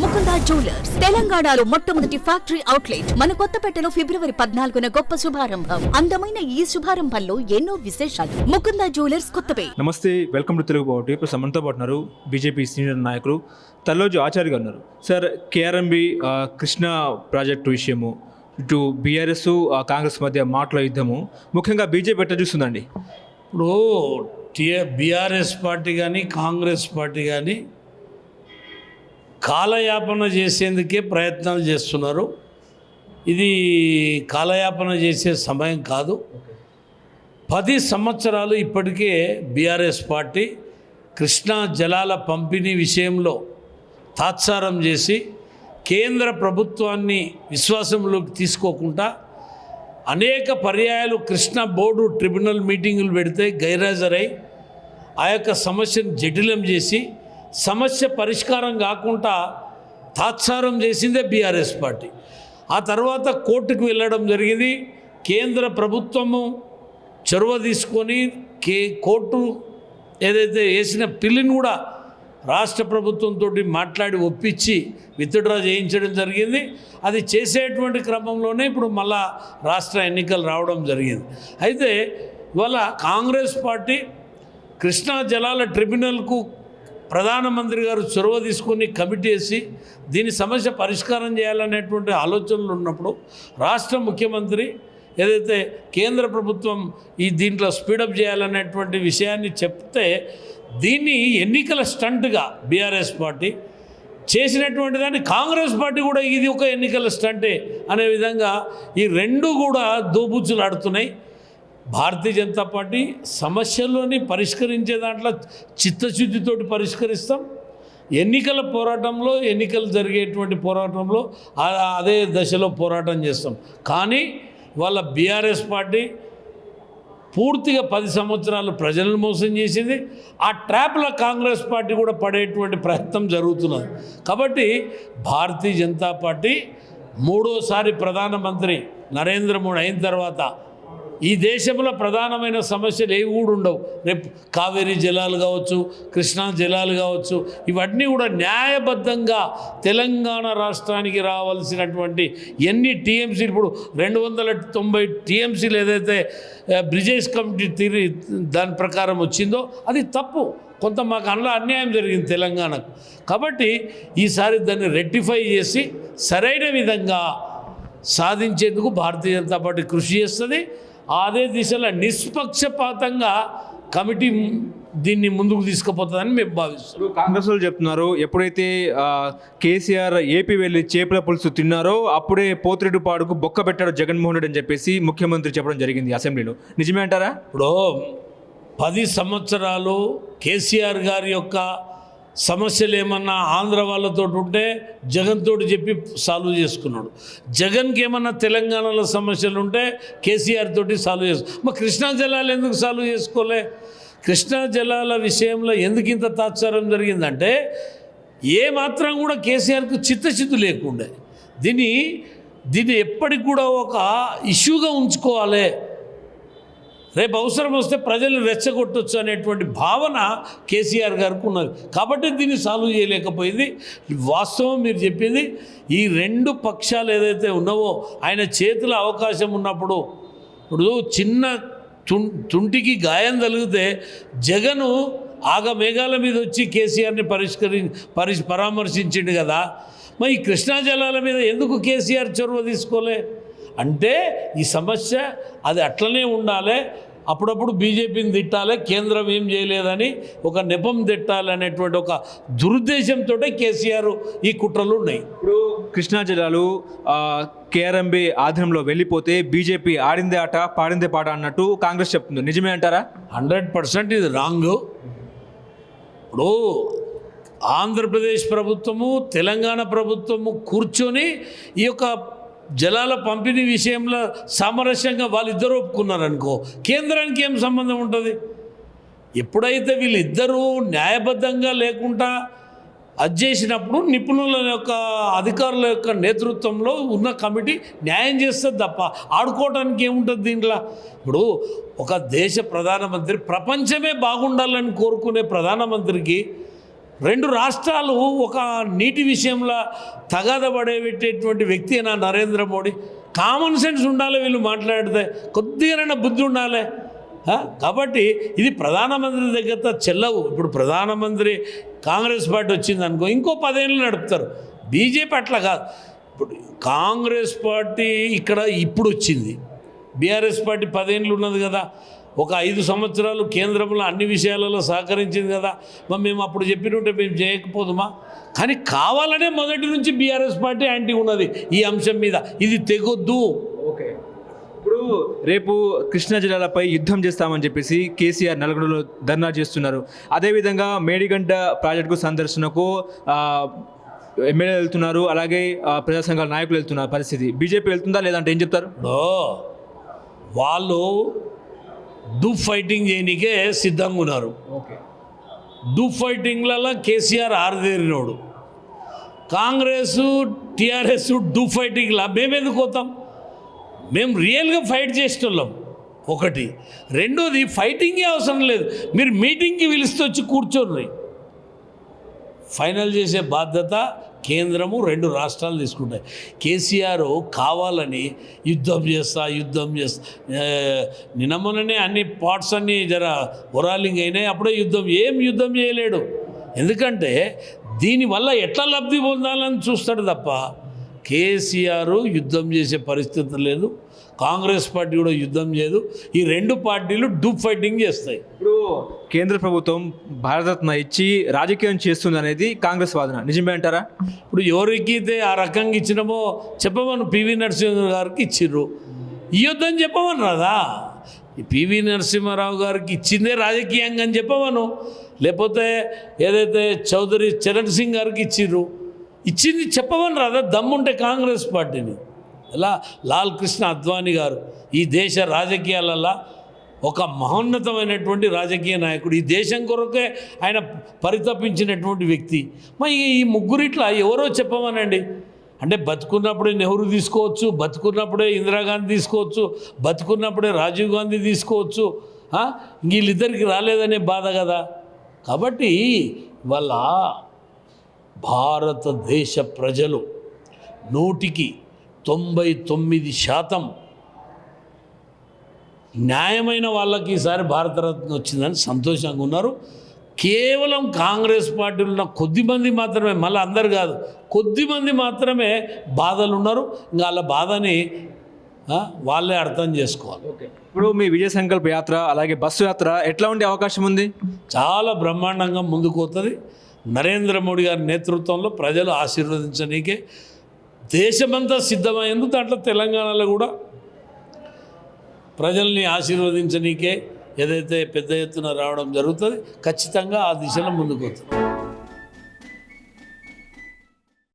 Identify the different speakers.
Speaker 1: Mukunda jewellers. తెలంగాణలో మొట్టమొదటి factory outlet. మన కొత్తపేటలో ఫిబ్రవరి పద్నాలుగున గొప్ప శుభారంభం. అందమైన ఈ శుభారంభంలో ఎన్నో విశేషాలు. ముకుందా జ్యువెలర్స్ కొత్తపేట.
Speaker 2: నమస్తే వెల్కమ్ టు తెలుగు బావటి ఇప్పుడు సమంతో పాటు ఉన్నారు. బీజేపీ సీనియర్ నాయకులు. తల్లోజు ఆచార్య గారు ఉన్నారు. సార్ కేఆర్ఎంబి కృష్ణా ప్రాజెక్టు విషయము ఇటు బీఆర్ఎస్ కాంగ్రెస్ మధ్య మాటల యుద్ధము ముఖ్యంగా బీజేపీ ఎట్లా చూస్తుందండి?
Speaker 3: ఇప్పుడు టిఆర్ బీఆర్ఎస్ పార్టీ కానీ కాంగ్రెస్ పార్టీ కానీ కాలయాపన చేసేందుకే ప్రయత్నాలు చేస్తున్నారు. ఇది కాలయాపన చేసే సమయం కాదు. పది సంవత్సరాలు ఇప్పటికే బీఆర్ఎస్ పార్టీ కృష్ణా జలాల పంపిణీ విషయంలో తాత్సారం చేసి కేంద్ర ప్రభుత్వాన్ని విశ్వాసంలోకి తీసుకోకుండా అనేక పర్యాయాలు కృష్ణా బోర్డు ట్రిబ్యునల్ మీటింగులు పెడితే గైరాజరై ఆ యొక్క సమస్యను జటిలం చేసి సమస్య పరిష్కారం కాకుండా తాత్సారం చేసిందే బీఆర్ఎస్ పార్టీ. ఆ తర్వాత కోర్టుకు వెళ్ళడం జరిగింది. కేంద్ర ప్రభుత్వము చొరవ తీసుకొని కే కోర్టు ఏదైతే వేసిన పిల్లిని కూడా రాష్ట్ర ప్రభుత్వంతో మాట్లాడి ఒప్పించి విత్డ్రా చేయించడం జరిగింది. అది చేసేటువంటి క్రమంలోనే ఇప్పుడు మళ్ళా రాష్ట్ర ఎన్నికలు రావడం జరిగింది. అయితే ఇవాళ కాంగ్రెస్ పార్టీ కృష్ణా జలాల ట్రిబ్యునల్కు ప్రధానమంత్రి గారు చొరవ తీసుకొని కమిటీ వేసి దీని సమస్య పరిష్కారం చేయాలనేటువంటి ఆలోచనలు ఉన్నప్పుడు రాష్ట్ర ముఖ్యమంత్రి ఏదైతే కేంద్ర ప్రభుత్వం ఈ దీంట్లో స్పీడప్ చేయాలనేటువంటి విషయాన్ని చెప్తే దీన్ని ఎన్నికల స్టంట్గా బీఆర్ఎస్ పార్టీ చేసినటువంటి దాన్ని కాంగ్రెస్ పార్టీ కూడా ఇది ఒక ఎన్నికల స్టంటే అనే విధంగా ఈ రెండు కూడా దోబుచ్చులాడుతున్నాయి భారతీయ జనతా పార్టీ సమస్యల్లోని పరిష్కరించే దాంట్లో చిత్తశుద్ధితోటి పరిష్కరిస్తాం. ఎన్నికల పోరాటంలో ఎన్నికలు జరిగేటువంటి పోరాటంలో అదే దశలో పోరాటం చేస్తాం. కానీ వాళ్ళ బీఆర్ఎస్ పార్టీ పూర్తిగా పది సంవత్సరాలు ప్రజలను మోసం చేసింది. ఆ ట్రాప్లో కాంగ్రెస్ పార్టీ కూడా పడేటువంటి ప్రయత్నం జరుగుతున్నది. కాబట్టి భారతీయ జనతా పార్టీ మూడోసారి ప్రధానమంత్రి నరేంద్ర మోడీ అయిన తర్వాత ఈ దేశంలో ప్రధానమైన సమస్యలు ఏవి కూడా ఉండవు. రేపు కావేరీ జలాలు కావచ్చు కృష్ణా జలాలు కావచ్చు ఇవన్నీ కూడా న్యాయబద్ధంగా తెలంగాణ రాష్ట్రానికి రావాల్సినటువంటి ఎన్ని టీఎంసీలు. ఇప్పుడు రెండు వందల తొంభై టీఎంసీలు ఏదైతే బ్రిజేష్ కమిటీ తీరి దాని ప్రకారం వచ్చిందో అది తప్పు. కొంత మాకు అందులో అన్యాయం జరిగింది తెలంగాణకు. కాబట్టి ఈసారి దాన్ని రెక్టిఫై చేసి సరైన విధంగా సాధించేందుకు భారతీయ జనతా పార్టీ కృషి చేస్తుంది. అదే దిశలో నిష్పక్షపాతంగా కమిటీ దీన్ని ముందుకు తీసుకుపోతుందని మేము భావిస్తున్నాం.
Speaker 2: కాంగ్రెస్ వాళ్ళు చెప్తున్నారు ఎప్పుడైతే కేసీఆర్ ఏపీ వెళ్ళి చేపల పులుసు తిన్నారో అప్పుడే పోతిరెడ్డిపాడుకు బొక్క పెట్టాడు జగన్మోహన్ రెడ్డి అని చెప్పేసి ముఖ్యమంత్రి చెప్పడం జరిగింది అసెంబ్లీలో. నిజమే అంటారా?
Speaker 3: ఇప్పుడు పది సంవత్సరాలు కేసీఆర్ గారి యొక్క సమస్యలు ఏమన్నా ఆంధ్ర వాళ్ళతో ఉంటే జగన్ తోటి చెప్పి సాల్వ్ చేసుకున్నాడు. జగన్కి ఏమన్నా తెలంగాణలో సమస్యలు ఉంటే కేసీఆర్ తోటి సాల్వ్ చేసు మా కృష్ణా జలాలు ఎందుకు సాల్వ్ చేసుకోలే? కృష్ణా జలాల విషయంలో ఎందుకు ఇంత తాత్సారం జరిగిందంటే ఏ మాత్రం కూడా కేసీఆర్కు చిత్తశుద్ధి లేకుండే. దీన్ని దీన్ని ఎప్పటికి కూడా ఒక ఇష్యూగా ఉంచుకోవాలి. రేపు అవసరం వస్తే ప్రజలు రెచ్చగొట్టొచ్చు అనేటువంటి భావన కేసీఆర్ గారికి ఉన్నది. కాబట్టి దీన్ని సాల్వ్ చేయలేకపోయింది. వాస్తవం మీరు చెప్పింది ఈ రెండు పక్షాలు ఏదైతే ఉన్నావో ఆయన చేతిలో అవకాశం ఉన్నప్పుడు ఇప్పుడు చిన్న తుంటికి గాయం తగిలితే జగను ఆగమేఘాల మీద వచ్చి కేసీఆర్ని పరిష్కరి పరి పరామర్శించిండు కదా. మరి ఈ కృష్ణా జలాల మీద ఎందుకు కేసీఆర్ చొరవ తీసుకోలే? అంటే ఈ సమస్య అది అట్లనే ఉండాలి అప్పుడప్పుడు బీజేపీని తిట్టాలి కేంద్రం ఏం చేయలేదని ఒక నెపం తిట్టాలి అనేటువంటి ఒక దురుద్దేశంతో కేసీఆర్ ఈ కుట్రలు ఉన్నాయి.
Speaker 2: ఇప్పుడు కృష్ణా జిల్లాలు కేఆర్ఎంబి ఆధీనంలో వెళ్ళిపోతే బీజేపీ ఆడిందే ఆట పాడిందే పాట అన్నట్టు కాంగ్రెస్ చెప్తుంది. నిజమే అంటారా?
Speaker 3: హండ్రెడ్ పర్సెంట్ ఇది రాంగ్. ఇప్పుడు ఆంధ్రప్రదేశ్ ప్రభుత్వము తెలంగాణ ప్రభుత్వము కూర్చొని ఈ యొక్క జలాల పంపిణీ విషయంలో సామరస్యంగా వాళ్ళిద్దరూ ఒప్పుకున్నారనుకో కేంద్రానికి ఏం సంబంధం ఉంటుంది? ఎప్పుడైతే వీళ్ళిద్దరూ న్యాయబద్ధంగా లేకుండా అది చేసినప్పుడు నిపుణుల యొక్క అధికారుల యొక్క నేతృత్వంలో ఉన్న కమిటీ న్యాయం చేస్తుంది తప్ప ఆడుకోవడానికి ఏముంటుంది దీంట్లో? ఇప్పుడు ఒక దేశ ప్రధానమంత్రి ప్రపంచమే బాగుండాలని కోరుకునే ప్రధానమంత్రికి రెండు రాష్ట్రాలు ఒక నీటి విషయంలో తగాద పడేటటువంటి వ్యక్తి నా నరేంద్ర మోడీ. కామన్ సెన్స్ ఉండాలి వీళ్ళు మాట్లాడితే. కొద్దిగానైనా బుద్ధి ఉండాలి. కాబట్టి ఇది ప్రధానమంత్రి దగ్గర చెల్లవు. ఇప్పుడు ప్రధానమంత్రి కాంగ్రెస్ పార్టీ వచ్చింది అనుకో ఇంకో పదేళ్ళు నడుపుతారు. బీజేపీ అట్లా కాదు. ఇప్పుడు కాంగ్రెస్ పార్టీ ఇక్కడ ఇప్పుడు వచ్చింది. బీఆర్ఎస్ పార్టీ పదేళ్ళు ఉన్నది కదా. ఒక ఐదు సంవత్సరాలు కేంద్రంలో అన్ని విషయాలలో సహకరించింది కదా. మరి మేము అప్పుడు చెప్పినట్టే మేము చేయకపోదుమా? కానీ కావాలనే మొదటి నుంచి బీఆర్ఎస్ పార్టీ యాంటీ ఉన్నది ఈ అంశం మీద. ఇది తెగొద్దు.
Speaker 2: ఓకే. ఇప్పుడు రేపు కృష్ణా జిల్లాలపై యుద్ధం చేస్తామని చెప్పేసి కేసీఆర్ నల్గొండలో ధర్నా చేస్తున్నారు. అదేవిధంగా మేడిగంట ప్రాజెక్టుకు సందర్శనకు ఎమ్మెల్యే వెళ్తున్నారు అలాగే ప్రజా సంఘాల నాయకులు వెళ్తున్నారు పరిస్థితి. బీజేపీ వెళ్తుందా లేదంటే ఏం చెప్తారు?
Speaker 3: వాళ్ళు డూప్ ఫైటింగ్ చేయనికే సిద్ధంగా ఉన్నారు.
Speaker 2: ఓకే.
Speaker 3: డూప్ ఫైటింగ్లలో కేసీఆర్ ఆరుదేరినోడు. కాంగ్రెస్ టీఆర్ఎస్ డూప్ ఫైటింగ్లా మేము ఎందుకు పోతాం? మేము రియల్గా ఫైట్ చేసేటోళ్ళం. ఒకటి. రెండోది ఫైటింగే అవసరం లేదు. మీరు మీటింగ్కి పిలిస్తే వచ్చి కూర్చోర్రి ఫైనల్ చేసే బాధ్యత కేంద్రము రెండు రాష్ట్రాలు తీసుకుంటాయి. కేసీఆర్ కావాలని యుద్ధం చేస్తా యుద్ధం చేస్తా. ఏ, అన్ని పార్ట్స్ అన్నీ జర ఒరాలింగ్ అయినాయి అప్పుడే యుద్ధం ఏం యుద్ధం చేయలేడు. ఎందుకంటే దీనివల్ల ఎట్లా లబ్ధి పొందాలని చూస్తాడు తప్ప కేసీఆర్ యుద్ధం చేసే పరిస్థితి లేదు. కాంగ్రెస్ పార్టీ కూడా యుద్ధం చేయదు. ఈ రెండు పార్టీలు డూప్ ఫైటింగ్ చేస్తాయి.
Speaker 2: ఇప్పుడు కేంద్ర ప్రభుత్వం భారతరత్న ఇచ్చి రాజకీయం చేస్తుంది అనేది కాంగ్రెస్ వాదన. నిజమే అంటారా?
Speaker 3: ఇప్పుడు ఎవరికైతే ఆ రకంగా ఇచ్చినామో చెప్పమను పివి నరసింహ గారికి ఇచ్చిర్రు. ఇవ్వద్దని చెప్పమను రాదా? పివి నరసింహారావు గారికి ఇచ్చిందే రాజకీయంగా అని చెప్పమను. లేకపోతే ఏదైతే చౌదరి చరణ్ సింగ్ గారికి ఇచ్చిర్రు ఇచ్చింది చెప్పమని రాదా? దమ్ముంటే కాంగ్రెస్ పార్టీని. ఎలా? లాల్ కృష్ణ అద్వానీ గారు ఈ దేశ రాజకీయాలలో ఒక మహోన్నతమైనటువంటి రాజకీయ నాయకుడు ఈ దేశం కొరకే ఆయన పరితపించినటువంటి వ్యక్తి. మరి ఈ ముగ్గురిట్లా ఎవరో చెప్పమనండి. అంటే బతుకున్నప్పుడే నెహ్రూ తీసుకోవచ్చు బతుకున్నప్పుడే ఇందిరాగాంధీ తీసుకోవచ్చు బతుకున్నప్పుడే రాజీవ్ గాంధీ తీసుకోవచ్చు వీళ్ళిద్దరికి రాలేదనే బాధ కదా. కాబట్టి వాళ్ళ భారతదేశ ప్రజలు నూటికి తొంభై తొమ్మిది శాతం న్యాయమైన వాళ్ళకి ఈసారి భారతరత్న వచ్చిందని సంతోషంగా ఉన్నారు. కేవలం కాంగ్రెస్ పార్టీలో ఉన్న కొద్ది మంది మాత్రమే మళ్ళీ అందరు కాదు కొద్ది మంది మాత్రమే బాధలు ఉన్నారు. ఇంకా వాళ్ళ బాధని వాళ్ళే అర్థం చేసుకోవాలి.
Speaker 2: ఓకే. ఇప్పుడు మీ విజయ సంకల్ప యాత్ర అలాగే బస్సు యాత్ర ఎట్లా ఉండే అవకాశం ఉంది?
Speaker 3: చాలా బ్రహ్మాండంగా ముందుకు పోతుంది. నరేంద్ర మోడీ గారి నేతృత్వంలో ప్రజలు ఆశీర్వదించనీకే దేశమంతా సిద్ధమైంది. దాంట్లో తెలంగాణలో కూడా ప్రజల్ని ఆశీర్వదించనీకే ఏదైతే పెద్ద ఎత్తున రావడం జరుగుతుంది ఖచ్చితంగా ఆ దిశలో ముందుకు పోతుంది